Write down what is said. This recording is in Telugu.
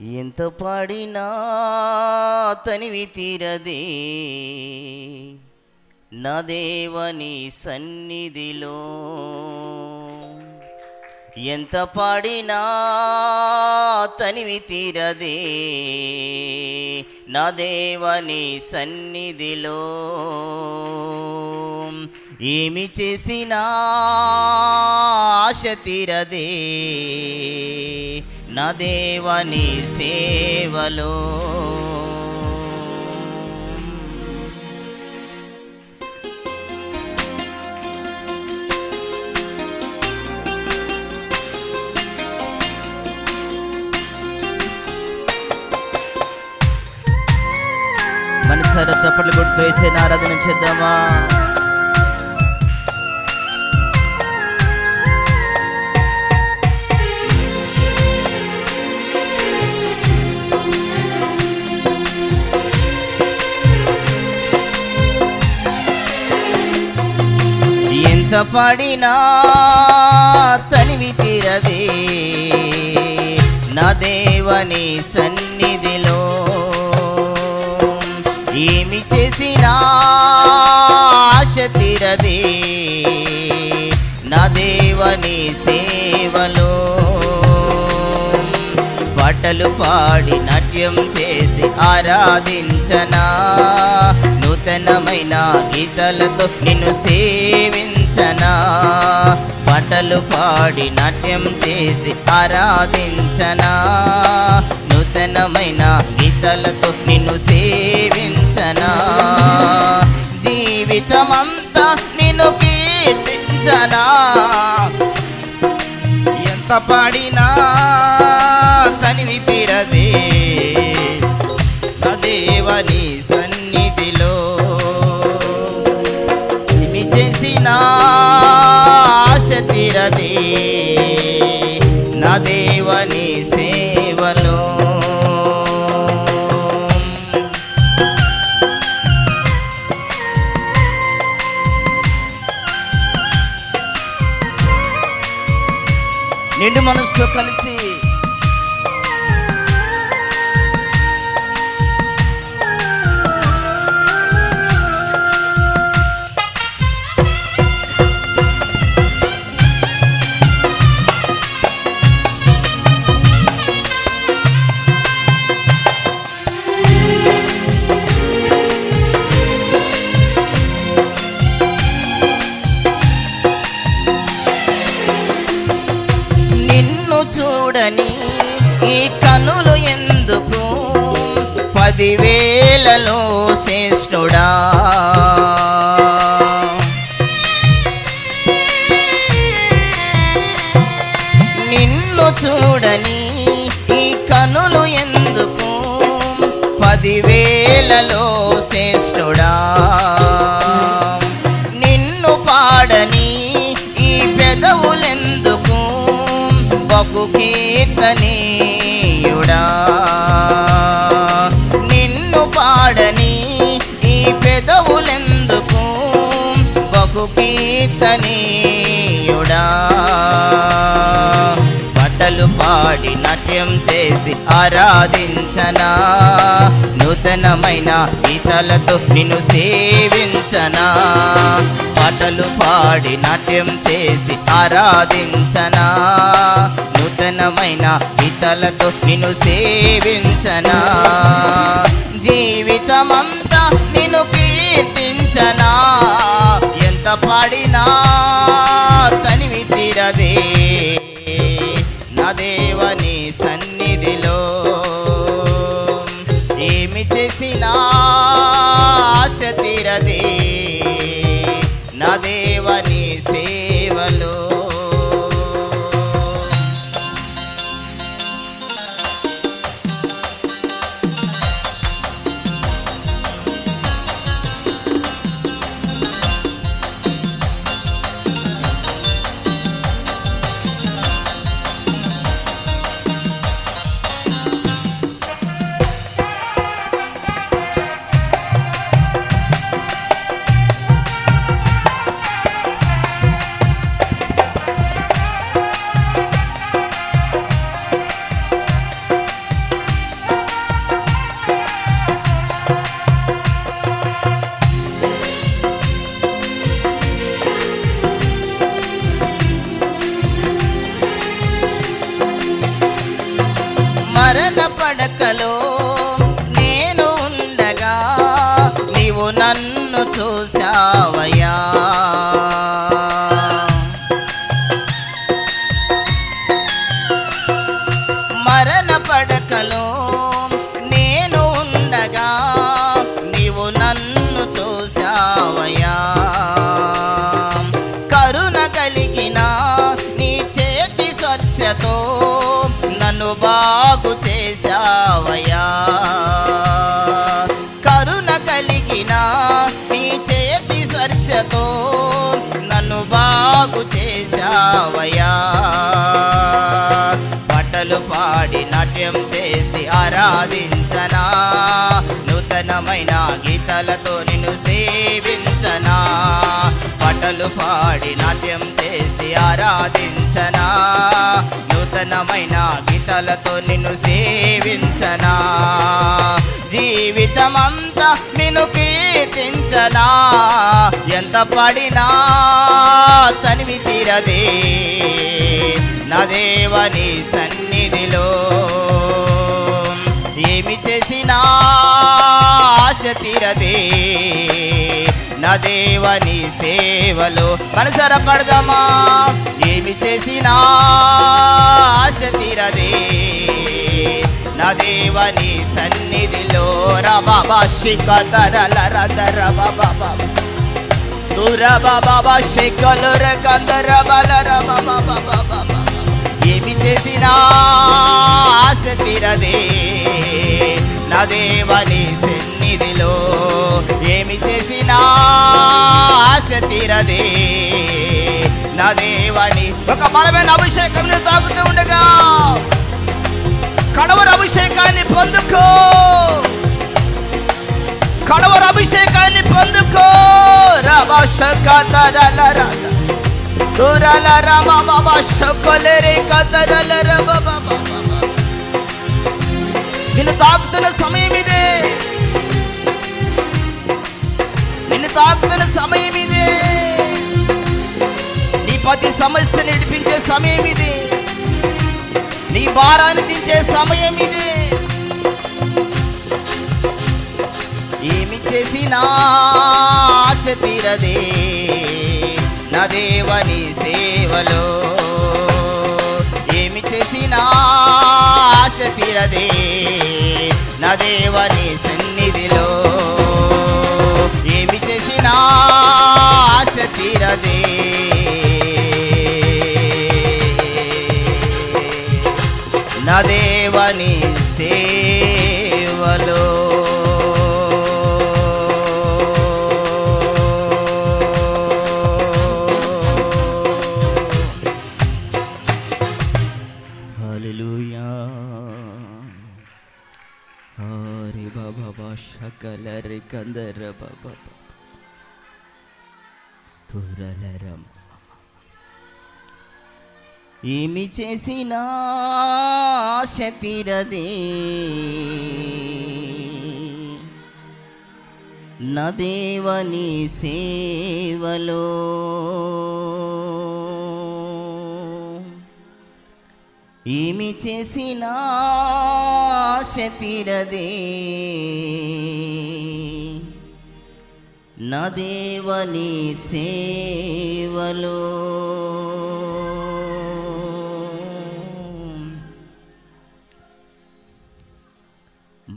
ఎంత పాడినా తనివి తీరదే. నా దేవని సన్నిధిలో ఎంత పాడినా తనివి తీరదే. నా దేవని సన్నిధిలో ఏమి చేసినా ఆశ తీరదే. నా దేవని సేవలో. మనసారా చప్పట్లు కొడుతూ వేసే ఆరాధన చేద్దామా? ఎంత పాడినా తనివి తీరదే. నా దేవని సన్నిధిలో ఏమి చేసినా ఆశ తీరదే. నా దేవని సేవలో పాటలు పాడి నాట్యం చేసి ఆరాధించనా. నూతనమైన గీతలతో నిన్ను ఆరాధించనా పాటలు పాడి నాట్యం చేసి ఆరాధించనా? నూతనమైన గీతలతో నిన్ను సేవించనా? జీవితమంతా నిన్ను కీర్తించనా? ఎంత పాడినా తనివి తీరదే. నా దేవని నిండు మనసుతో కలిసి చూడని ఈ కనులు ఎందుకు? పదివేలలో శ్రేష్ఠుడా. నిన్ను చూడని ఈ కనులు ఎందుకు? పదివేలలో శ్రేష్ఠుడా. బహు కీర్తనీయుడా. నిన్ను పాడని ఈ పెదవులెందుకు? బహు కీర్తనీయుడా. పాటలు పాడి నాట్యం చేసి ఆరాధించనా? నూతనమైన గీతాలతో నిన్ను సేవించనా? పాటలు పాడి నాట్యం చేసి ఆరాధించనా? నూతనమైన గీతాలతో నిన్ను సేవించనా? జీవితమంతా నిన్ను కీర్తించనా? ఎంత పాడినా మరణ పడకలో నృత్యం చేసి ఆరాధించనా? నూతనమైన గీతలతో నిన్ను సేవించనా? పాటలు పాడి నాట్యం చేసి ఆరాధించనా? నూతనమైన గీతలతో నిన్ను సేవించనా? జీవితమంతా నిన్ను కీర్తించనా? ఎంత పడినా తనివి తీరదే. నా దేవని సన్నిధిలో ఆశ తీరదే. నా దేవని సేవలో మనసర పడదామా? ఏమి చేసినా ఆశ తీరదే. నా దేవని సన్నిధిలో రబాబా శిఖరల రదర బాబా దూర బాబా శేఖలు కందర బలర బాబా. ఏమి చేసినా ఆశ తీరదే. నా దేవని సన్నిధిలో ఏమి చేసినా ఆశ తీరదే. నా దేవని ఒక బలమైన అభిషేకం తాగుతూ ఉండగా కడవర అభిషేకాన్ని పొందుకో. కడవర అభిషేకాన్ని పొందుకో. రమ మమ శొకలరే రమ మమ. నిన్ను తాకుతున్న సమయం ఇదే. నిన్ను తాకుతున్న సమయం ఇదే. నీ ప్రతి సమస్య నడిపించే సమయం ఇది. నీ భారాన్ని దించే సమయం ఇది. ఏమి చేసినా ఆశ తీరదే. నా దేవని సేవలో ఏమి చేసినా ఆశ తీరదే నా దేవని సన్నిధిలో. ఏమి చేసినా ఆశ కలరి కందర బాబా పురలరం ఏమి చేసినా ఆశ తీరదే నా దేవని సేవలో. ఏమి చేసినా ఆశ తీరదే నా దేవని సేవలో